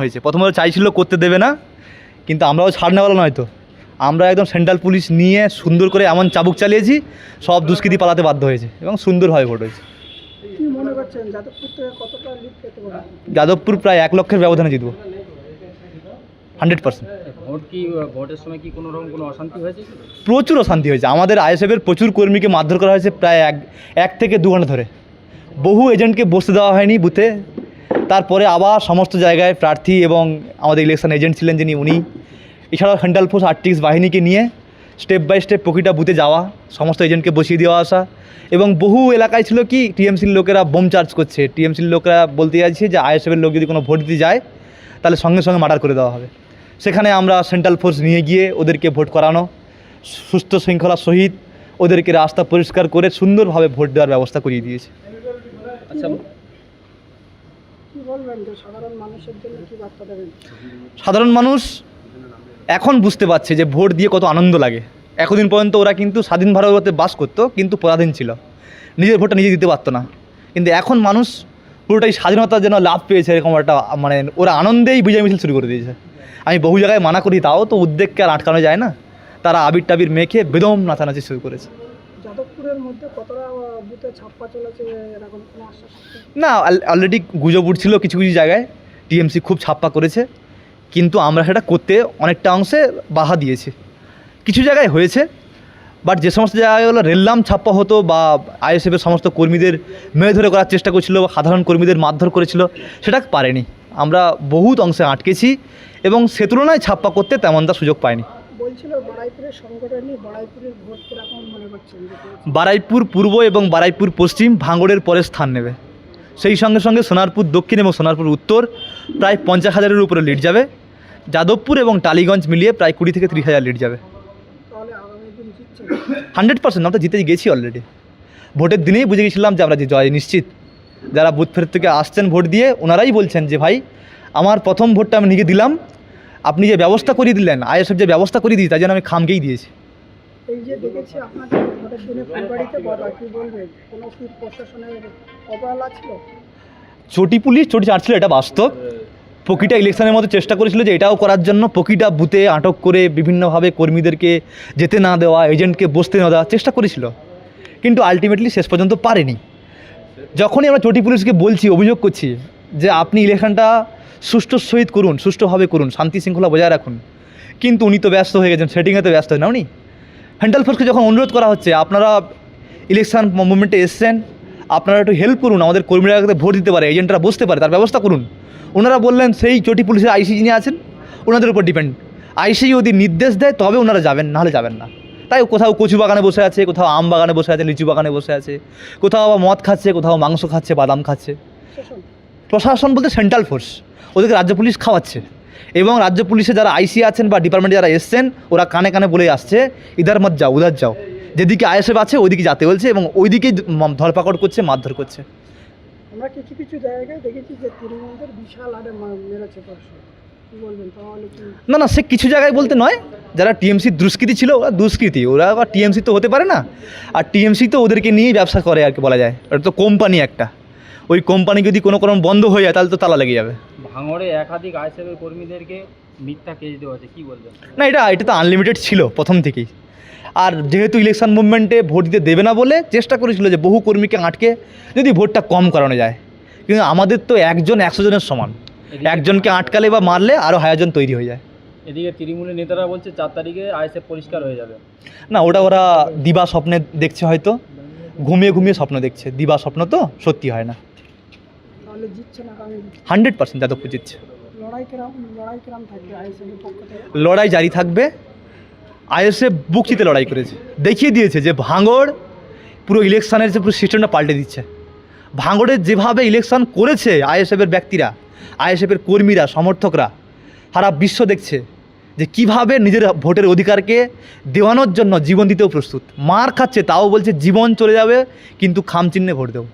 হয়েছে। প্রথমত চাইছিল করতে দেবে না কিন্তু আমরাও ছাড় নেওয়ালো নয় তো। আমরা একদম সেন্ট্রাল পুলিশ নিয়ে সুন্দর করে এমন চাবুক চালিয়েছি সব দুষ্কৃতি পালাতে বাধ্য হয়েছে এবং সুন্দরভাবে ভোট হয়েছে। মনে করছেন? যাদবপুর প্রায় এক লক্ষের ব্যবধানে জিতবো। Hundred percent. ভোট কি ভোটের সময় কি কোনো রকম কোনো অশান্তি হয়েছে কি? প্রচুর অশান্তি হয়েছে। আমাদের আইএসএফের প্রচুর কর্মীকে মারধর করা হয়েছে প্রায় এক এক থেকে দু ঘণ্টা ধরে। বহু এজেন্টকে বসতে দেওয়া হয়নি বুথে তারপরে আবার সমস্ত জায়গায় প্রার্থী এবং আমাদের ইলেকশন এজেন্ট ছিলেন যিনি, উনি। এছাড়াও সেন্ট্রাল ফোর্স আর্টিক্স বাহিনীকে নিয়ে স্টেপ বাই স্টেপ প্রতিটা বুথে যাওয়া, সমস্ত এজেন্টকে বসিয়ে দেওয়া আসা। এবং বহু এলাকায় ছিল কি টিএমসির লোকেরা বোম চার্জ করছে। টিএমসির লোকেরা বলতে চাইছে যে আইএসএফের লোক যদি কোনো ভোট দিতে যায়, তাহলে সঙ্গে সঙ্গে মার্ডার করে দেওয়া হবে। সেখানে আমরা সেন্ট্রাল ফোর্স নিয়ে গিয়ে ওদেরকে ভোট করানো, সুস্থ শৃঙ্খলা সহিত ওদেরকে রাস্তা পরিষ্কার করে সুন্দরভাবে ভোট দেওয়ার ব্যবস্থা করিয়ে দিয়েছে। আচ্ছা সাধারণ মানুষ এখন বুঝতে পারছে যে ভোট দিয়ে কত আনন্দ লাগে। এতদিন পর্যন্ত ওরা কিন্তু স্বাধীন ভারতে বাস করতো, কিন্তু পরাধীন ছিল। নিজের ভোটটা নিজে দিতে পারতো না। কিন্তু এখন মানুষ পুরোটাই স্বাধীনতার যেন লাভ পেয়েছে এরকম একটা মানে ওরা আনন্দেই বিজয় মিছিল শুরু করে দিয়েছে। আমি বহু জায়গায় মানা করি, তাও তো উদ্বেগকে আর আটকানো যায় না। তারা আবির টাবির মেখে বেদম নাচানাচি শুরু করেছে। যাদবপুরের মধ্যে কতটা বুথে ছাপ্পা চলেছে এরকম কোনো আশ্বাস? না অলরেডি গুজব উঠছিল কিছু কিছু জায়গায়। টিএমসি খুব ছাপ্পা করেছে। কিন্তু আমরা সেটা করতে অনেকটা অংশে বাধা দিয়েছি। কিছু জায়গায় হয়েছে বাট যে সমস্ত জায়গাগুলো রেললাম ছাপ্পা হতো বা আইএসএফের সমস্ত কর্মীদের মেয়ে ধরে করার চেষ্টা করছিল বা সাধারণ কর্মীদের মারধর করেছিল, সেটা পারেনি। আমরা বহুত অংশে আটকেছি এবং সে তুলনায় ছাপ্পা করতে তেমনটা সুযোগ পাইনি। বলছিল বাড়াইপুরের সংগঠন নিয়ে বাড়াইপুরের ভোট কীরকম মনে করছেন? বারাইপুর পূর্ব এবং বারাইপুর পশ্চিম ভাঙড়ের পরে স্থান নেবে। সেই সঙ্গে সঙ্গে সোনারপুর দক্ষিণ এবং সোনারপুর উত্তর প্রায় পঞ্চাশ হাজারের উপরে লিড যাবে। যাদবপুর এবং টালিগঞ্জ মিলিয়ে প্রায় কুড়ি থেকে ত্রিশ হাজার লিড যাবে। হান্ড্রেড পার্সেন্ট আমরা জিতে গেছি অলরেডি ভোটের দিনেই বুঝে গেছিলাম যে আমরা যে জয় নিশ্চিত। যারা বুথ ফেরত থেকে আসছেন ভোট দিয়ে ওনারাই বলছেন যে ভাই আমার প্রথম ভোটটা আমি নিজে দিলাম। আপনি যে ব্যবস্থা করিয়ে দিলেন আইএসএফ যে ব্যবস্থা করিয়ে দিই তার জন্য আমি খামকেই দিয়েছি। এই যে দেখেছি আপনাদের ভোটের ফুলবাড়িতে বলা কি বলবেন? কোনো কি প্রশাসনের অবহেলা ছিল? চটি পুলিশ চটি চাটছিল এটা বাস্তব। পকিটা ইলেকশনের মতো চেষ্টা করেছিল যে এটাও করার জন্য পকিটা বুথে আটক করে বিভিন্নভাবে কর্মীদেরকে যেতে না দেওয়া এজেন্টকে বসতে না দেওয়া চেষ্টা করেছিল। কিন্তু আলটিমেটলি শেষ পর্যন্ত পারেনি। যখনই আমরা চটি পুলিশকে বলছি অভিযোগ করছি যে আপনি ইলেকশনটা সুষ্ঠু সহিত করুন সুষ্ঠুভাবে করুন শান্তি শৃঙ্খলা বজায় রাখুন। কিন্তু উনি তো ব্যস্ত হয়ে গেছেন সেটিংয়ে তো ব্যস্ত হয় না উনি। হ্যান্ডেল ফোর্সকে যখন অনুরোধ করা হচ্ছে আপনারা ইলেকশন মুভমেন্টে এসছেন আপনারা একটু হেল্প করুন আমাদের কর্মীরা যাতে ভোট দিতে পারে এজেন্টরা বসতে পারে তার ব্যবস্থা করুন। ওনারা বললেন সেই চটি পুলিশের আইসি যিনি আছেন ওনাদের উপর ডিপেন্ড আইসি যদি নির্দেশ দেয় তবে ওনারা যাবেন নাহলে যাবেন না। তাই কোথাও কচু বাগানে বসে আছে কোথাও আম বাগানে বসে আছে লিচু বাগানে বসে আছে কোথাও আবার মদ খাচ্ছে কোথাও মাংস খাচ্ছে বাদাম খাচ্ছে। প্রশাসন। প্রশাসন বলতে সেন্ট্রাল ফোর্স ওদেরকে রাজ্য পুলিশ খাওয়াচ্ছে। এবং রাজ্য পুলিশে যারা আইসি আছেন বা ডিপার্টমেন্টে যারা এসছেন ওরা কানে কানে বলে আসছে ইধার মত যাও উধার যাও। যেদিকে আইএসএফ আছে ওইদিকে যাতে বলছে এবং ওইদিকেই ধরপাকড় করছে মারধর করছে। আমরা কিছু কিছু জায়গায় দেখেছি যে তৃণমূলদের বিশাল মা- মেরেছে না না সে কিছু জায়গায় বলতে নয়। যারা টিএমসির দুষ্কৃতি ছিল ওরা দুষ্কৃতি। ওরা আবার টিএমসি তো হতে পারে না। আর টিএমসি তো ওদেরকে নিয়েই ব্যবসা করে আর কি বলা যায়। ওটা তো কোম্পানি একটা। ওই কোম্পানি যদি কোনো কোনো বন্ধ হয়ে যায় তাহলে তো তালা লেগে যাবে। ভাঙড়ে একাধিক আইসিএফের কর্মীদেরকে মিথ্যা কেস দেওয়া আছে কি বলবেন? না এটা এটা তো আনলিমিটেড ছিল প্রথম থেকেই। আর যেহেতু ইলেকশন মুভমেন্টে ভোট দিতে দেবে না বলে চেষ্টা করেছিল যে বহু কর্মীকে আটকে যদি ভোটটা কম করানো যায়। কিন্তু আমাদের তো একজন একশো জনের সমান। একজনকে আটকালে বা মারলে আরও হাজারজন তৈরি হয়ে যায়। এদিকে তৃণমূলের নেতারা বলছে চার তারিখে আইএসএফ পরিষ্কার হয়ে যাবে। না ওটা ওরা দিবা স্বপ্নে দেখছে হয়তো। ঘুমিয়ে ঘুমিয়ে স্বপ্ন দেখছে। দিবা স্বপ্ন তো সত্যি হয় না। জিতছে না হান্ড্রেড পার্সেন্ট যাদবপুর জিতছে। লড়াই জারি থাকবে আইএসএফ বুক চিতে লড়াই করেছে। দেখিয়ে দিয়েছে যে ভাঙড় পুরো ইলেকশনের যে পুরো সিস্টেমটা পাল্টে দিচ্ছে। ভাঙড়ের যেভাবে ইলেকশন করেছে আইএসএফের ব্যক্তিরা আইএসএফের কর্মীরা সমর্থকরা সারা বিশ্ব দেখছে যে কীভাবে নিজের ভোটের অধিকারকে দেওয়ানোর জন্য জীবন দিতেও প্রস্তুত। মার খাচ্ছে তাও বলছে জীবন চলে যাবে কিন্তু খাম চিহ্নে ভোট দেবো।